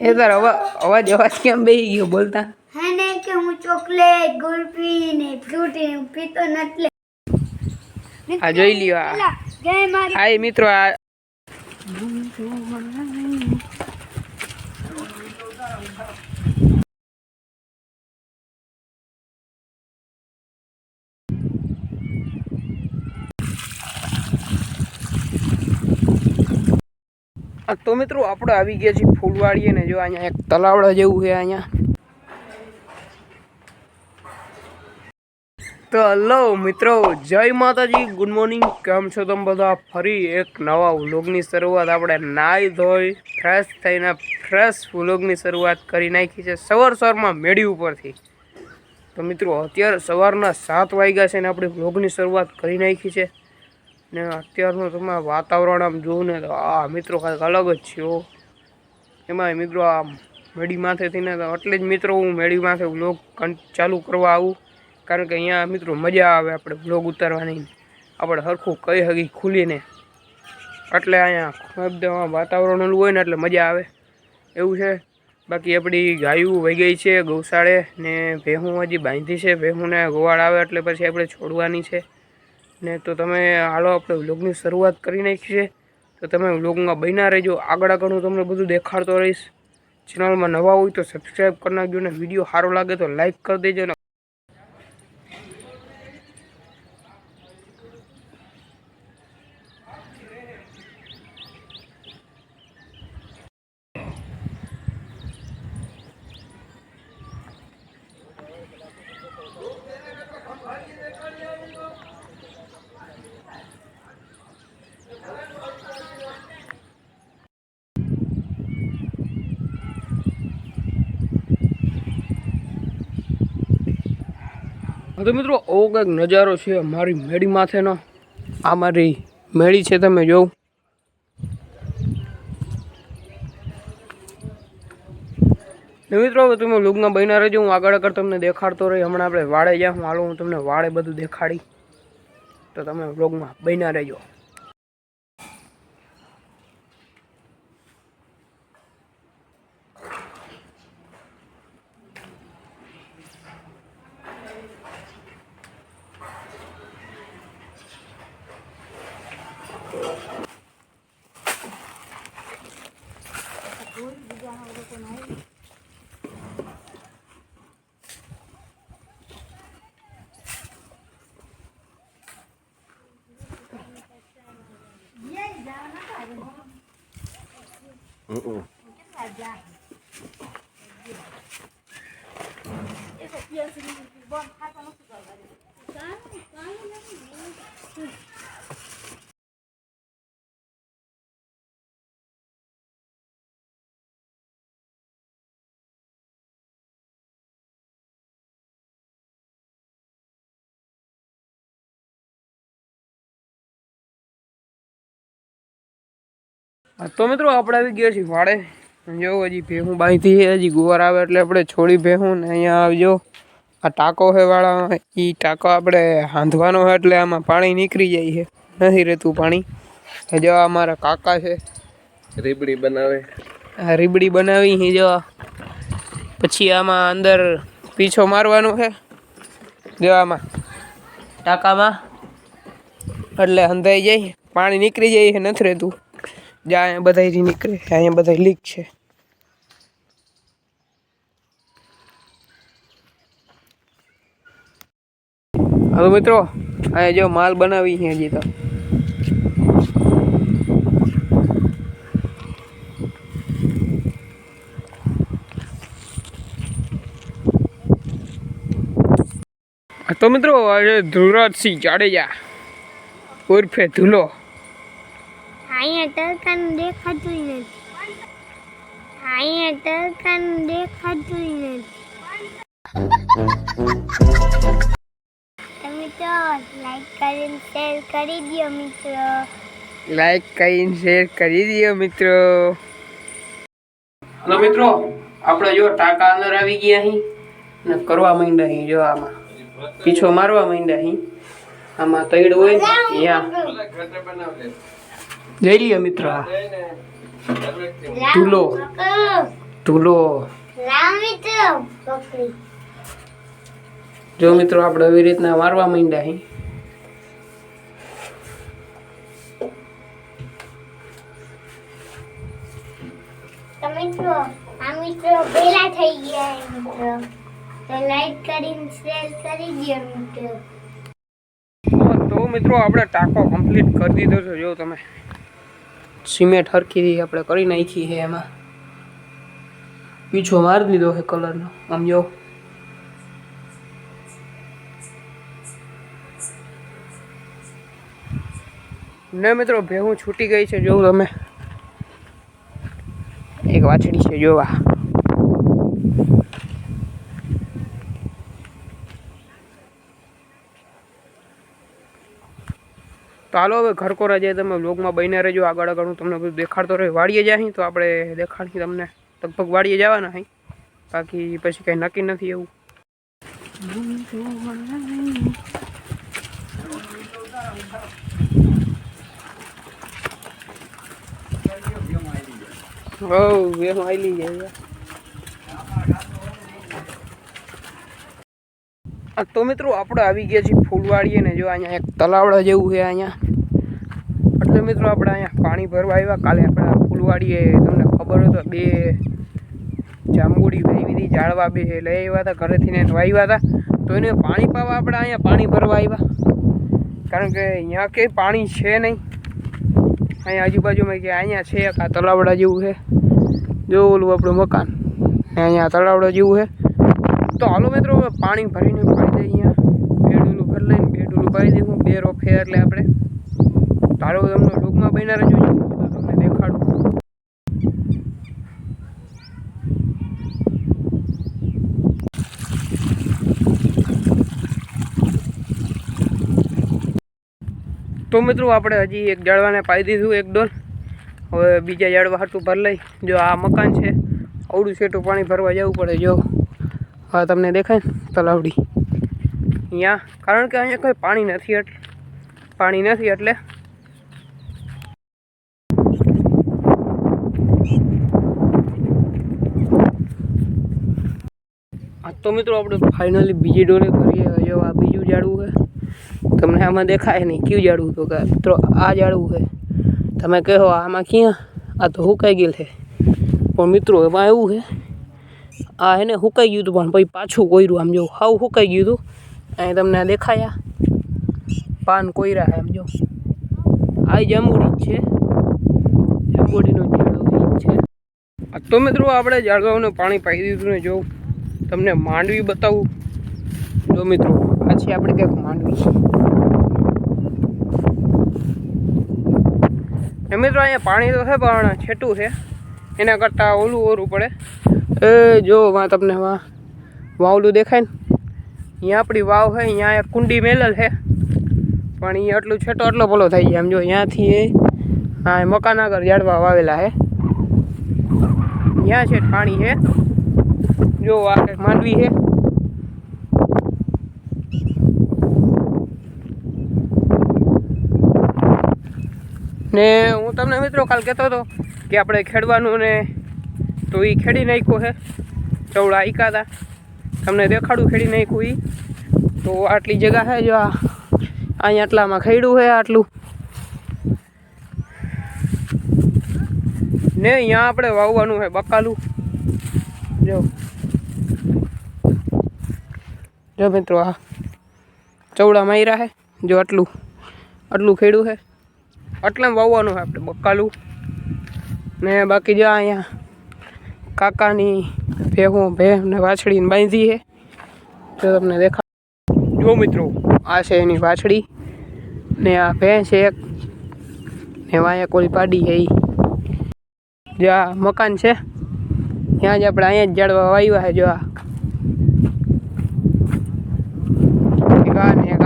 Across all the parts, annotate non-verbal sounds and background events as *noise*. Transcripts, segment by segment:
એ તાર અવાજ અવાજ અવાજ કેમ બેહી ગયો બોલતા? હે ને કે હું ચોકલેટ ગુલ્ફી ને ફ્રૂટી ને પીતો નટલે આ જોઈ લ્યો આ. જય મારી હાય મિત્રો આ આ તો મિત્રો આપણે આવી ગયા છીએ ફૂલવાડીએ ને જો અહીંયા એક તલાવડા જેવું છે અહીંયા. તો હલો મિત્રો, જય માતાજી ગુડ મોર્નિંગ કેમ છો તમે બધા? ફરી એક નવા વ્લોગની શરૂઆત આપણે નાહી ધોઈ ફ્રેશ થઈને ફ્રેશ વ્લોગની શરૂઆત કરી નાખી છે સવાર સવારમાં મેળી ઉપરથી. તો મિત્રો, અત્યારે સવારના સાત વાગ્યા છે ને આપણે વ્લોગની શરૂઆત કરી નાખી છે. ને અત્યારનું તમે વાતાવરણ આમ જોવું ને તો આ મિત્રો કાંઈક અલગ જ છે, હો. એમાંય મિત્રો આ મેળી માથેથી ને તો એટલે જ મિત્રો હું મેળી માથે વ્લોગ ચાલુ કરવા આવું. કારણ કે અહીંયા મિત્રો મજા આવે આપણે બ્લોગ ઉતારવાની. આપણે સરખું કઈ હગી ખુલીને. એટલે અહીંયા એકદમ વાતાવરણ હોય ને એટલે મજા આવે. એવું છે. બાકી આપણી ગાયું વહી ગઈ છે ગૌશાળે ને ભેહું હજી બાંધી છે. ભેહુંને ગોવાળ આવે એટલે પછી આપણે છોડવાની છે. ને તો તમે હાલો આપણે વ્લોગની શરૂઆત કરી નાખી છે તો તમે વ્લોગમાં બન્યા રહેજો. આગળ આગળ હું તમને બધું દેખાડતો રહીશ. ચેનલમાં નવા હોય તો સબસ્ક્રાઈબ કરી નાખજો ને વીડિયો સારો લાગે તો લાઈક કરી દેજો ને તો મિત્રો, આવો કંઈક નજારો છે મારી મેળી માથેનો. આ મારી મેળી છે, તમે જોઉં મિત્રો, હવે તમે લુગમાં બન્યા રહેજો, હું આગળ આગળ તમને દેખાડતો રહી. હમણાં આપણે વાળે જ્યાં હું હાલો, હું તમને વાળે બધું દેખાડી. તો તમે વ્લોગમાં બન્યા રહેજો. હા તો મિત્રો આપણે આવી ગયા છીએ વાડે. જો હજી ભેહું બાંધી છે હજી ગુવાર આવે એટલે આપણે છોડી ભેહું ને અહીંયા આવજો. આ ટાંકો છે વાળા એ ટાંકો આપણે હાંધવાનો છે એટલે આમાં પાણી નીકળી જાય છે. નથી રહેતું પાણી. જો આ મારા કાકા છે. રીબડી બનાવે. આ રીબડી બનાવી જો. પછી આમાં અંદર પીછો મારવાનો છે. જો આમાં ટાંકામાં. એટલે હંધાઈ જાય. પાણી નીકળી જાય છે નથી રહેતું. જ્યાં અહીંયા બધા નીકળે. અહીંયા બધા લીક છે. હલો મિત્રો, અહીંયા જો માલ બનાવી છે હજી તો. તો મિત્રો, આજે ધ્રુવરાજસિંહ જાડેજા ઉર્ફે ધુલો. અહીંયા તડકાનું દેખાતું નથી. અહીંયા તડકાનું દેખાતું નથી. તમે તો લાઈક કરીને શેર કરી દો મિત્રો. લાઈક કરીને શેર કરી દો મિત્રો. હલો મિત્રો આપણે જો ટાંકા અંદર આવી ગયા અહીં ને કરવા માંડ્યા અહીં જો આમાં. પીછો મારવા માંડ્યા અહીં આમાં તૈડ હોય ને ત્યાં. જઈ લઈએ મિત્ર. તુલો. બકરી જો મિત્રો આપણે આવી રીતના મારવા માંડ્યા અહીં મિત્રો આ મિત્રો પેલા થઈ ગયા મિત્રો. તો લાઈક કરીને શેર કરી દો મિત્રો. તો મિત્રો આપણે ટાંકો કમ્પ્લીટ કરી દીધો છે. જો તમે સિમેન્ટ હરખી આપણે કરી નાખી છે એમાં. પીછો મારી દીધો છે કલરનો. આમ જો. ને મિત્રો, ભેહું છૂટી ગઈ છે, જોવું તમે. એક વાછડી છે, જોવા. તો હાલો હવે ઘર કોરા જાય તમે બ્લોગમાં બહીને રહેજો. આગળ આગળ હું તમને બધું દેખાડતો રહે. વાળીએ જાય તો આપણે દેખાડી તમને. લગભગ વાળીએ જવાના હઈ બાકી પછી કંઈ નક્કી નથી એવું. હો એ આઈલી જાય. તો મિત્રો આપણે આવી ગયા છીએ ફૂલવાડીએ ને જો અહીંયા એક તલાવડા જેવું છે અહીંયા. એટલે મિત્રો આપણે અહીંયા પાણી ભરવા આવ્યા. કાલે આપણે ફૂલવાડીએ તમને ખબર હોય તો બે જાંબુડી વાવી હતી, ઝાડવા બે લઈ આવ્યા હતા, ઘરેથી વાવ્યા હતા. તો એને પાણી પાવા આપણે અહીંયા પાણી ભરવા આવ્યા. કારણ કે અહીંયા કંઈ પાણી છે નહીં. અહીંયા આજુબાજુમાં કે અહીંયા છે આ તલાવડા જેવું છે. જો ઓલું આપણું મકાન. અહીંયા તલાવડા જેવું છે. તો હાલો મિત્રો પાણી ભરીને પાઈ દઈએ અહીંયા. બે ડોલું ભરી લઈને બે ડોલું પાઈ દઈશું બે રોફે એટલે આપણે. તારો તમને ડૂબમાં બન્યા રહેજો. તો તમને તો મિત્રો, આપણે હજી એક જાળવાને પાઈ દીધું, એક ડોલ. હવે બીજા જાળવા હાટું ભર લઈ. જો આ મકાન છે અવડું સેટું પાણી ભરવા જવું પડે, જો. હા તમને દેખાય તલાવડી. અહીંયા કારણ કે અહીંયા કોઈ પાણી નથી એટલે, પાણી નથી એટલે. તો મિત્રો આપણે ફાઇનલી બીજી ડોલે કરીએ જો આ બીજું જાડવું છે. તમને આમાં દેખાય નહીં, કયું જાડવું તો કે, મિત્રો, આ જાડવું છે. તમે કહો, આમાં ક્યાં? આ તો હુકાઈ ગયેલ છે. પણ મિત્રો, એમાં એવું છે આ એને હુકાઈ ગયું હતું પણ પછી પાછું કોયરું આમ જો હાવ હુકાઈ ગયું હતું. અહીં તમને દેખાયા. પાન કોયરા આમ જો. આ જાંબુડી છે. જાંબુડીનું ઝાડવું છે. તો મિત્રો આપણે ઝાડવાઓને પાણી પાઈ દીધું ને જો. તમને માંડવી બતાવું. જો મિત્રો, આ આપણે કંઈક માંડવી. મિત્રો અહીંયા પાણી તો છે પણ છેટું છે. એના કરતાં ઓલું ઓરું પડે. એ જો વાં તમને વા વાવલું દેખાય ને. અહીંયા આપણી વાવ છે, અહીંયા એક કુંડી મેલેલ છે. પણ એ આટલું છેટો આટલો પોલો થઈ જાય આમ જો અહીંયાથી એ હા મકાન આગળ ઝાડવા વાવેલા છે. અહીંયા છે પાણી છે. જો આ કંઈક માંડવી છે. ને હું તમને મિત્રો કાલ કહેતો હતો કે આપણે ખેડવાનું ને તો એ ખેડી નાખ્યો છે ચવડા હતા તમને દેખાડું ખેડી નાખ્યું એ તો આટલી જગ્યા છે જો આ અહીંયા આટલામાં ખેડ્યું છે આટલું. ને અહીંયા આપણે વાવવાનું છે બકાલું. જો. જો મિત્રો આ ચવડા માર્યા છે જો આટલું આટલું ખેડું છે આટલામાં વાવવાનું છે આપણે બકાલું. ને બાકી જો અહીંયા કાકાની ભેહું ભેહને વાછડીને બાંધી છે. જો તમને દેખા જો મિત્રો, આ છે એની વાછડી ને આ ભેં છે એક. ને વાંયા કોળી પાડી છે જો આ મકાન છે. ત્યાં જ આપણે અહીંયા જ જાડવા વાવ્યા છે, જો આ. આ ને એક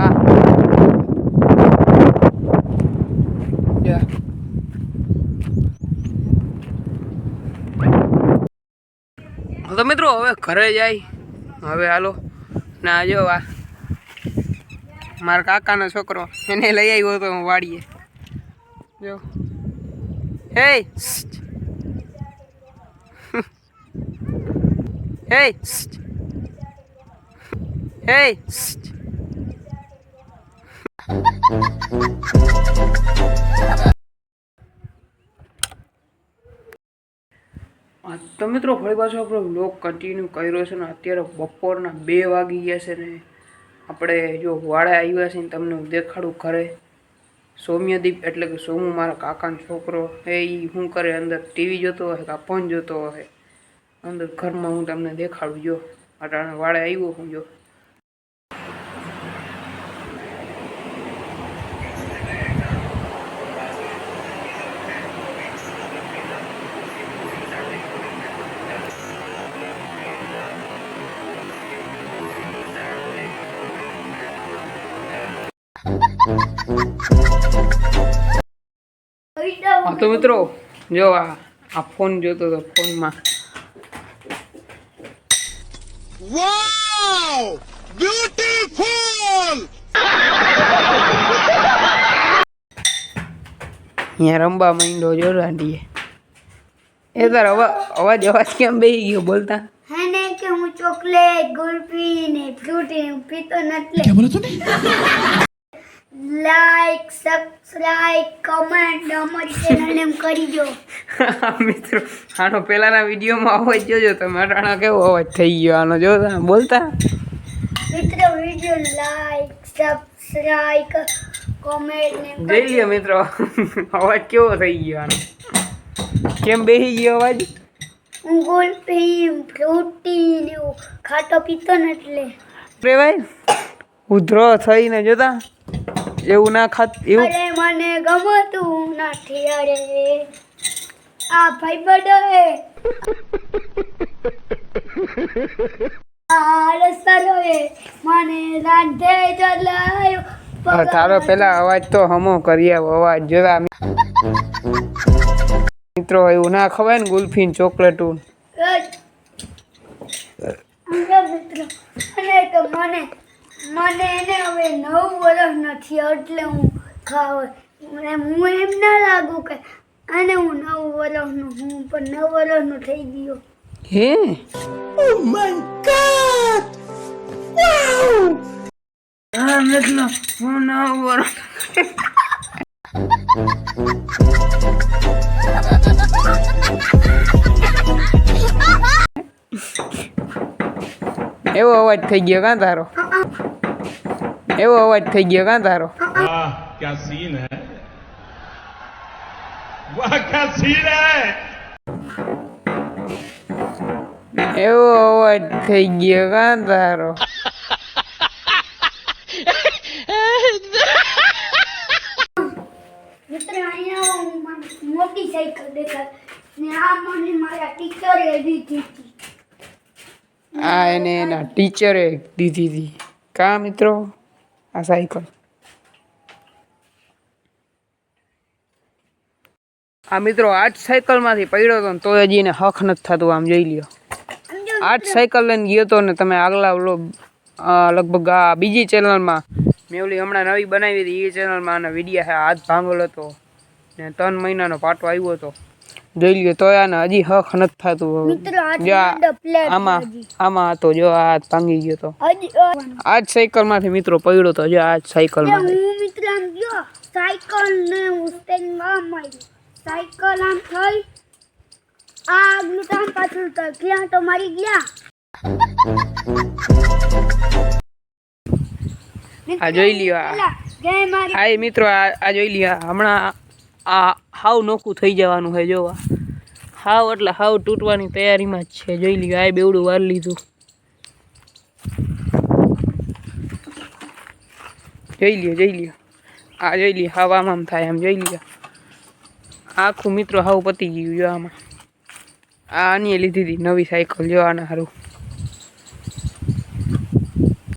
જો આ. તો મિત્રો હવે ઘરે જાય. હવે હાલો. ના જો આ મારા કાકાનો છોકરો. એને લઈ આવ્યો હતો હું વાડીએ. જો. હે હે હે તો મિત્રો ફરી પાછો આપણો બ્લોગ કન્ટિન્યુ કર્યો છે ને અત્યારે બપોરના બે વાગી ગયા છે ને આપણે જો વાળે આવ્યા છે ને તમને હું દેખાડું ઘરે. સૌમ્યદીપ એટલે કે સોમુ મારા કાકાનો છોકરો એ ઈ શું કરે? અંદર ટીવી જોતો હશે કાં ફોન જોતો હશે અંદર ઘરમાં હું તમને દેખાડું જો. અટાણે વાળે આવ્યો હું જો. હા તો મિત્રો જો આ આ ફોન જોતો હતો ફોનમાં. અહીંયા રમવા માંડો જો રાંડીએ એ તાર અવાજ અવાજ અવાજ કેમ બેહી ગયો બોલતા? હે કે હું ચોકલેટ ગુલ્ફી ને ફ્રૂટી ને પીતો નથી. લાઈક સબસ્ક્રાઇબ કમેન્ટ અમારી ચેનલ એમ કરી દો. *laughs* મિત્રો આનો પહેલાના વિડીયોમાં અવાજ જોજો તમે અટાણા કેવો અવાજ થઈ ગયો આનો જો બોલતા. મિત્રો વીડિયો લાઈક સબસ્ક્રાઇબ કમેન્ટ જોઈ લ્યો મિત્રો અવાજ કેવો થઈ ગયો આનો. કેમ બેસી ગયો અવાજ? હું ગુલ્ફી ફ્રૂટી ને એવું ખાટો પીતો ને એટલે. રે ભાઈ ઉધરો થઈને જોતા. એવું ના ખાત એવું અરે મને ગમતું નથી અરે. આ ભાઈ બડો હે તારો પેલા અવાજ તો હમો કરી આવો અવાજ જોતા મિત્રો એવું ના ખવાય ને ગુલફીન ચોકલેટું મિત્રો અને તો મને મને એને હવે વર્ષ નથી એટલે હું ખાવ એમ હું એમ ના લાગુ કે અને હું નવ વર્ષનો હું પણ નવ વર્ષનો થઈ ગયો. હે? હા મિત્રો હું નવ વર્ષ *laughs* એવો અવાજ થઈ ગયો કાં તારો? એવો અવાજ થઈ ગયો કાં તારો? એવો અવાજ થઈ ગયો કાં તારો? મોટી સાયકલ દેખાય ને આ મને મારા ટીચરે દીધી હતી. આ એને એના ટીચરે દીધી હતી. કા મિત્રો? આ સાયકલ આ મિત્રો આઠ સાયકલમાંથી પડ્યો હતો ને તોય હજી એને હક નથી થતું આમ જોઈ લ્યો આઠ સાયકલ લઈને ગયો હતો ને તમે આગલા ઓલો લગભગ આ બીજી ચેનલમાં મેં ઓલી હમણાં નવી બનાવી હતી એ ચેનલમાં આના વિડીયા હાથ ભાંગેલો હતો ને ત્રણ મહિનાનો પાટો આવ્યો હતો જોઈ લ્યો તો આને હજી હખ નથી થતું આમાં આમાં હતો જો આ હાથ ભાંગી ગયો તો. આજ આ જ સાયકલમાંથી મિત્રો પડ્યો તો જો આ જ તે ગયો સાયકલ ને હું સ્ટેન્ડ આમ મારી. સાયકલ આમ થઈ આ આગલું તો પાછળ તો ક્યાં તો મારી ગયા. આ જોઈ લ્યો આ. મિત્રો આ જોઈ લ્યો હમણાં આ હાવ નોખું થઈ જવાનું છે જોવા. હાવ એટલે હાવ તૂટવાની તૈયારીમાં જ છે. જોઈ લ્યો, આ બેવડું વાર લીધું. જોઈ લ્યો જોઈ લ્યો. આ જોઈ લ્યો, હાવ આમ આમ થાય આમ જોઈ લ્યો. આખું મિત્રો હાવ પતી ગયું, જો આમાં. આની લીધી હતી નવી સાયકલ, જો સારું